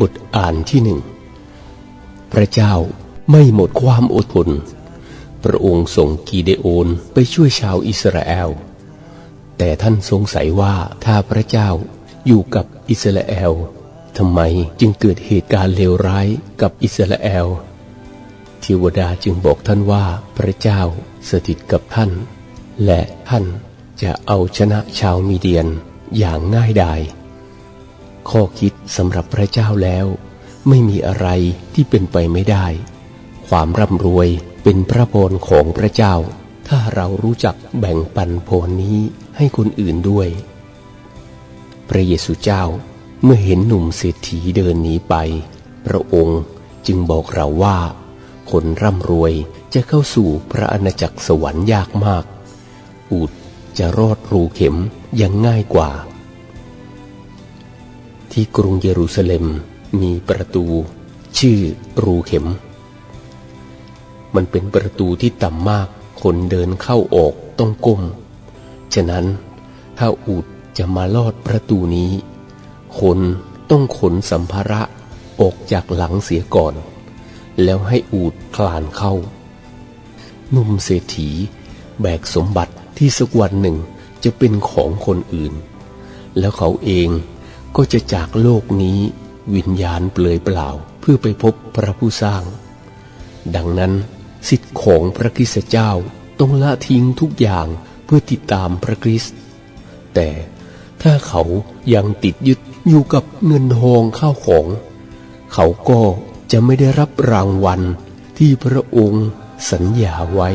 บทอ่านที่หนึ่ง พระเจ้าไม่หมดความอดทน พระองค์ส่งกีเดโอนไปช่วยชาวอิสราเอล แต่ท่านสงสัยว่าถ้าพระเจ้าอยู่กับอิสราเอลทำไมจึงเกิดเหตุการณ์เลวร้ายกับอิสราเอลเทวดาจึงบอกท่านว่าพระเจ้าสถิตกับท่าน และท่านจะเอาชนะชาวมีเดียนอย่างง่ายดาย ข้อคิดสำหรับพระเจ้าแล้ว ไม่มีอะไรที่เป็นไปไม่ได้ ความร่ำรวยเป็นพระพรของพระเจ้า ถ้าเรารู้จักแบ่งปันพรนี้ให้คนอื่นด้วย พระเยซูเจ้าเมื่อเห็นหนุ่มเศรษฐีเดินหนีไป พระองค์จึงบอกเราว่า คนร่ำรวยจะเข้าสู่พระอาณาจักรสวรรค์ยากมาก อูดจะรอดรูเข็มยังง่ายกว่า ที่กรุงเยรูซาเล็มมีประตู ชื่อรูเข็ม มันเป็นประตูที่ต่ำมากคนเดินเข้าออกต้องก้ม ฉะนั้นถ้าอูดจะมาลอดประตูนี้ คนต้องขนสัมภาระออกจากหลังเสียก่อน แล้วให้อูดคลานเข้า นุ่มเศรษฐี แบกสมบัติที่สักวันหนึ่งจะเป็นของคนอื่น แล้วเขาเอง ก็จะจากโลกนี้วิญญาณเปลือยเปล่าเพื่อไปพบพระผู้สร้าง ดังนั้นสิทธิของพระคริสตเจ้าต้องละทิ้งทุกอย่างเพื่อติดตามพระคริสต์แต่ถ้าเขายังติดยึดอยู่กับเงินทองข้าวของ เขาก็จะไม่ได้รับรางวัลที่พระองค์สัญญาไว้